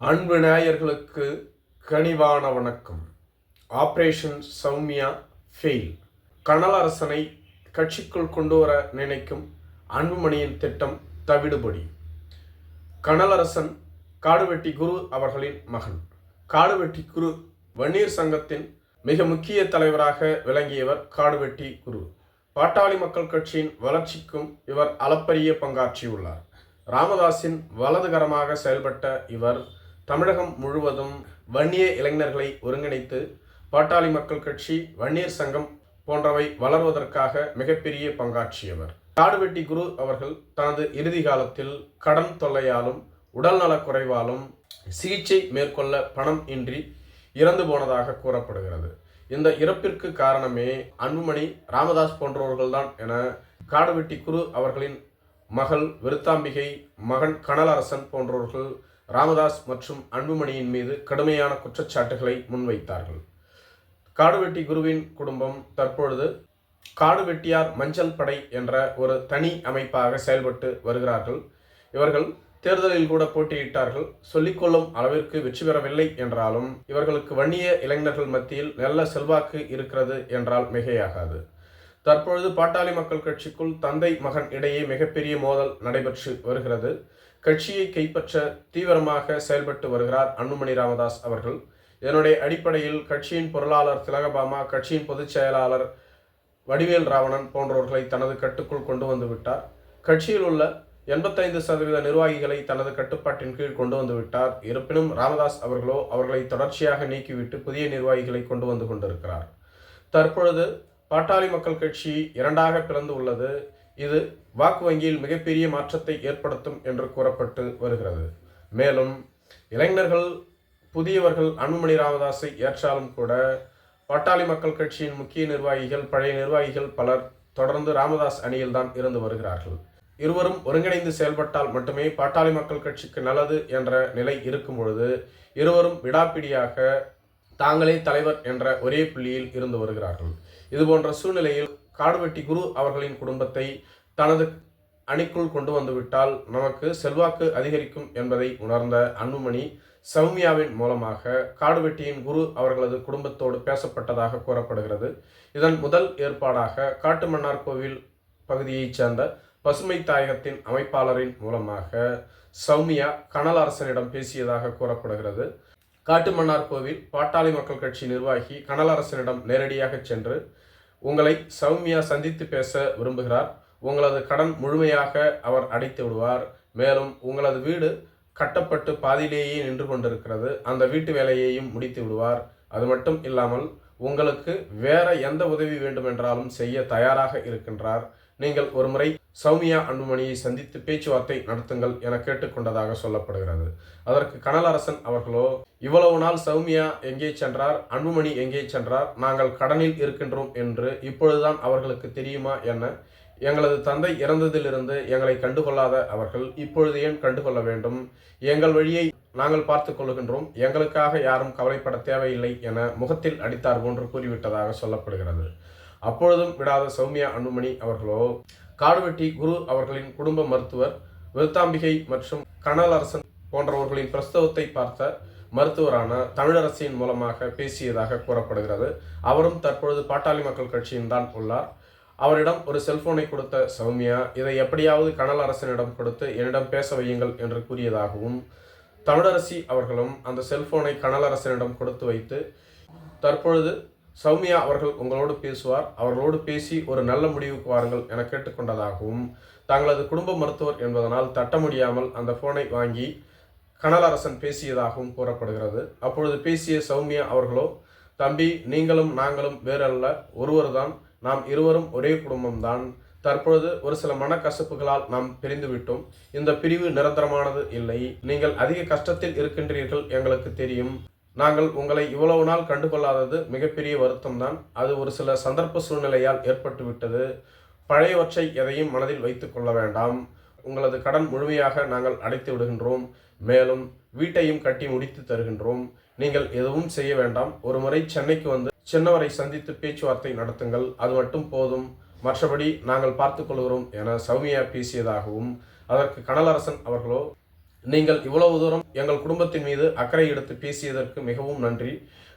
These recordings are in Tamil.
அன்பு நாயர்களுக்கு கனிவான வணக்கம். ஆப்ரேஷன் சௌமியா ஃபெயில் கனலரசனை கட்சிக்குள் கொண்டு வர நினைக்கும் அன்புமணியின் திட்டம் தவிடுபடி. கனலரசன் காடுவெட்டி குரு அவர்களின் மகன். காடுவெட்டி குரு வன்னீர் சங்கத்தின் மிக முக்கிய தலைவராக விளங்கியவர் காடுவெட்டி குரு. பாட்டாளி மக்கள் கட்சியின் வளர்ச்சிக்கும் இவர் அளப்பரிய பங்காற்றியுள்ளார். ராமதாஸின் வலதுகரமாக செயல்பட்ட இவர் தமிழகம் முழுவதும் வன்னிய இளைஞர்களை ஒருங்கிணைத்து பாட்டாளி மக்கள் கட்சி வன்னியர் சங்கம் போன்றவை வளர்வதற்காக மிகப்பெரிய பங்காற்றியவர். காடுவெட்டி குரு அவர்கள் தனது இறுதி காலத்தில் கடன் தொல்லையாலும் உடல்நலக் குறைவாலும் சிகிச்சை மேற்கொள்ள பணம் இன்றி இறந்து போனதாக கூறப்படுகிறது. இந்த இறப்பிற்கு காரணமே அன்புமணி ராமதாஸ் போன்றவர்கள்தான் என காடுவெட்டி குரு அவர்களின் மகள் விருத்தாம்பிகை மகன் கனலரசன் போன்றவர்கள் ராமதாஸ் மற்றும் அன்புமணியின் மீது கடுமையான குற்றச்சாட்டுகளை முன்வைத்தார்கள். காடுவெட்டி குருவின் குடும்பம் தற்பொழுது காடுவெட்டியார் மஞ்சள் படை என்ற ஒரு தனி அமைப்பாக செயல்பட்டு வருகிறார்கள். இவர்கள் தேர்தலில் கூட போட்டியிட்டார்கள். சொல்லிக்கொள்ளும் அளவிற்கு வெற்றி பெறவில்லை என்றாலும் இவர்களுக்கு வன்னிய இளைஞர்கள் மத்தியில் நல்ல செல்வாக்கு இருக்கிறது என்றால் மிகையாகாது. தற்பொழுது பாட்டாளி மக்கள் கட்சிக்குள் தந்தை மகன் இடையே மிகப்பெரிய மோதல் நடைபெற்று வருகிறது. கட்சியை கைப்பற்ற தீவிரமாக செயல்பட்டு வருகிறார் அன்புமணி ராமதாஸ் அவர்கள். இதனுடைய அடிப்படையில் கட்சியின் பொருளாளர் திலகபாமா கட்சியின் பொதுச் செயலாளர் வடிவேல் ராவணன் போன்றவர்களை தனது கட்டுக்குள் கொண்டு வந்து விட்டார். கட்சியில் உள்ள எண்பத்தைந்து சதவீத நிர்வாகிகளை தனது கட்டுப்பாட்டின் கீழ் கொண்டு வந்து விட்டார். இருப்பினும் ராமதாஸ் அவர்களோ அவர்களை தொடர்ச்சியாக நீக்கிவிட்டு புதிய நிர்வாகிகளை கொண்டு வந்து கொண்டிருக்கிறார். தற்பொழுது பாட்டாளி மக்கள் கட்சி இரண்டாக பிளந்து உள்ளது. இது வாக்கு வங்கியில் மிகப்பெரிய மாற்றத்தை ஏற்படுத்தும் என்று கூறப்பட்டு வருகிறது. மேலும் இளைஞர்கள் புதியவர்கள் அன்புமணி ராமதாஸை ஏற்றாலும் கூட பாட்டாளி மக்கள் கட்சியின் முக்கிய நிர்வாகிகள் பழைய நிர்வாகிகள் பலர் தொடர்ந்து ராமதாஸ் அணியில்தான் இருந்து வருகிறார்கள். இருவரும் ஒருங்கிணைந்து செயல்பட்டால் மட்டுமே பாட்டாளி மக்கள் கட்சிக்கு நல்லது என்ற நிலை இருக்கும் பொழுது இருவரும் விடாப்பிடியாக தாங்களே தலைவர் என்ற ஒரே புள்ளியில் இருந்து வருகிறார்கள். இதுபோன்ற சூழ்நிலையில் காடுவெட்டி குரு அவர்களின் குடும்பத்தை தனது அணிக்குள் கொண்டு வந்துவிட்டால் நமக்கு செல்வாக்கு அதிகரிக்கும் என்பதை உணர்ந்த அன்புமணி சௌமியாவின் மூலமாக காடுவெட்டியின் குரு அவர்களது குடும்பத்தோடு பேசப்பட்டதாக கூறப்படுகிறது. இதன் முதல் ஏற்பாடாக காட்டுமன்னார் கோவில் பகுதியைச் சேர்ந்த பசுமை தாயகத்தின் அமைப்பாளரின் மூலமாக சௌமியா கனல் அரசனிடம் பேசியதாக கூறப்படுகிறது. காட்டுமன்னார் கோவில் பாட்டாளி மக்கள் கட்சி நிர்வாகி கனலரசனிடம் நேரடியாக சென்று உங்களை சௌமியா சந்தித்து பேச விரும்புகிறார். உங்களது கடன் முழுமையாக அவர் அடைத்து விடுவார். மேலும் உங்களது வீடு கட்டப்பட்டு பாதியிலேயே நின்று கொண்டிருக்கிறது. அந்த வீட்டு வேலையையும் முடித்து விடுவார். அது மட்டும் இல்லாமல் உங்களுக்கு வேற எந்த உதவி வேண்டுமென்றாலும் செய்ய தயாராக இருக்கின்றார். நீங்கள் ஒருமுறை சௌமியா அன்புமணியை சந்தித்து பேச்சுவார்த்தை நடத்துங்கள் என கேட்டுக்கொண்டதாக சொல்லப்படுகிறது. அதற்கு கனலரசன் அவர்களோ இவ்வளவு நாள் சௌமியா எங்கே சென்றார்? அன்புமணி எங்கே சென்றார்? நாங்கள் கடனில் இருக்கின்றோம் என்று இப்பொழுதுதான் அவர்களுக்கு தெரியுமா என்ன எங்களது தந்தை இறந்ததிலிருந்து எங்களை கண்டுகொள்ளாத அவர்கள் இப்பொழுது ஏன் கண்டுகொள்ள வேண்டும்? எங்கள் வழியை நாங்கள் பார்த்து கொள்கின்றோம். எங்களுக்காக யாரும் கவலைப்பட தேவையில்லை என முகத்தில் அடித்தார் போன்று கூறிவிட்டதாக சொல்லப்படுகிறது. அப்பொழுதும் விடாத சௌமியா அன்புமணி அவர்களோ காடுவெட்டி குரு அவர்களின் குடும்ப மருத்துவர் விருத்தாம்பிகை மற்றும் கனலரசன் போன்றவர்களின் பிரஸ்தவத்தை பார்த்த மருத்துவரான தமிழரசின் மூலமாக பேசியதாக கூறப்படுகிறது. அவரும் தற்பொழுது பாட்டாளி மக்கள் கட்சியின் தான் உள்ளார். அவரிடம் ஒரு செல்போனை கொடுத்த சௌமியா இதை எப்படியாவது கனல் அரசனிடம் கொடுத்து என்னிடம் பேச வையுங்கள் என்று கூறியதாகவும் தமிழரசி அவர்களும் அந்த செல்போனை கனலரசனிடம் கொடுத்து வைத்து தற்பொழுது சௌமியா அவர்கள் உங்களோடு பேசுவார். அவர்களோடு பேசி ஒரு நல்ல முடிவுக்கு வாருங்கள் என கேட்டுக்கொண்டதாகவும் தங்களது குடும்ப மருத்துவர் என்பதனால் தட்ட முடியாமல் அந்த ஃபோனை வாங்கி கனலரசன் பேசியதாகவும் கூறப்படுகிறது. அப்பொழுது பேசிய சௌமியா அவர்களோ தம்பி நீங்களும் நாங்களும் வேறல்ல. ஒருவர்தான். நாம் இருவரும் ஒரே குடும்பம்தான். தற்பொழுது ஒரு சில மனக்கசப்புகளால் நாம் பிரிந்து விட்டோம் இந்த பிரிவு நிரந்தரமானது இல்லை. நீங்கள் அதிக கஷ்டத்தில் இருக்கின்றீர்கள் எங்களுக்கு தெரியும். நாங்கள் உங்களை இவ்வளவு நாள் கண்டுகொள்ளாதது மிகப்பெரிய வருத்தம் தான் அது ஒரு சில சந்தர்ப்ப சூழ்நிலையால் ஏற்பட்டுவிட்டது. பழையவற்றை எதையும் மனதில் வைத்து கொள்ள வேண்டாம். உங்களது கடன் முழுமையாக நாங்கள் அடைத்து விடுகின்றோம். மேலும் வீட்டையும் கட்டி முடித்து தருகின்றோம். நீங்கள் எதுவும் செய்ய வேண்டாம். ஒரு முறை சென்னைக்கு வந்து சின்னவரை சந்தித்து பேச்சுவார்த்தை நடத்துங்கள். அது மட்டும் போதும். மற்றபடி நாங்கள் பார்த்துக்கொள்கிறோம் என சௌமியா பேசியதாகவும் அதற்கு கனலரசன் அவர்களோ நீங்கள் இவ்வளவு தூரம் எங்கள் குடும்பத்தின் மீது அக்கறை எடுத்து பேசியதற்கு மிகவும் நன்றி.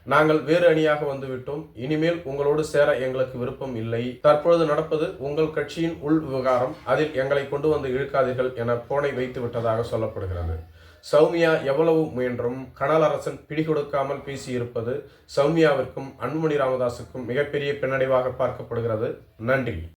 நாங்கள் வேறு அணியாக வந்துவிட்டோம். இனிமேல் உங்களோடு சேர எங்களுக்கு விருப்பம் இல்லை. தற்பொழுது நடப்பது உங்கள் கட்சியின் உள் விவகாரம். அதில் எங்களை கொண்டு வந்து இழுக்காதீர்கள் என போனை வைத்து விட்டதாக சொல்லப்படுகிறது. சௌமியா எவ்வளவு முயன்றும் கனலரசன் பிடிகொடுக்காமல் பேசியிருப்பது சௌமியாவிற்கும் அன்புமணி ராமதாஸுக்கும் மிகப்பெரிய பின்னடைவாக பார்க்கப்படுகிறது. நன்றி.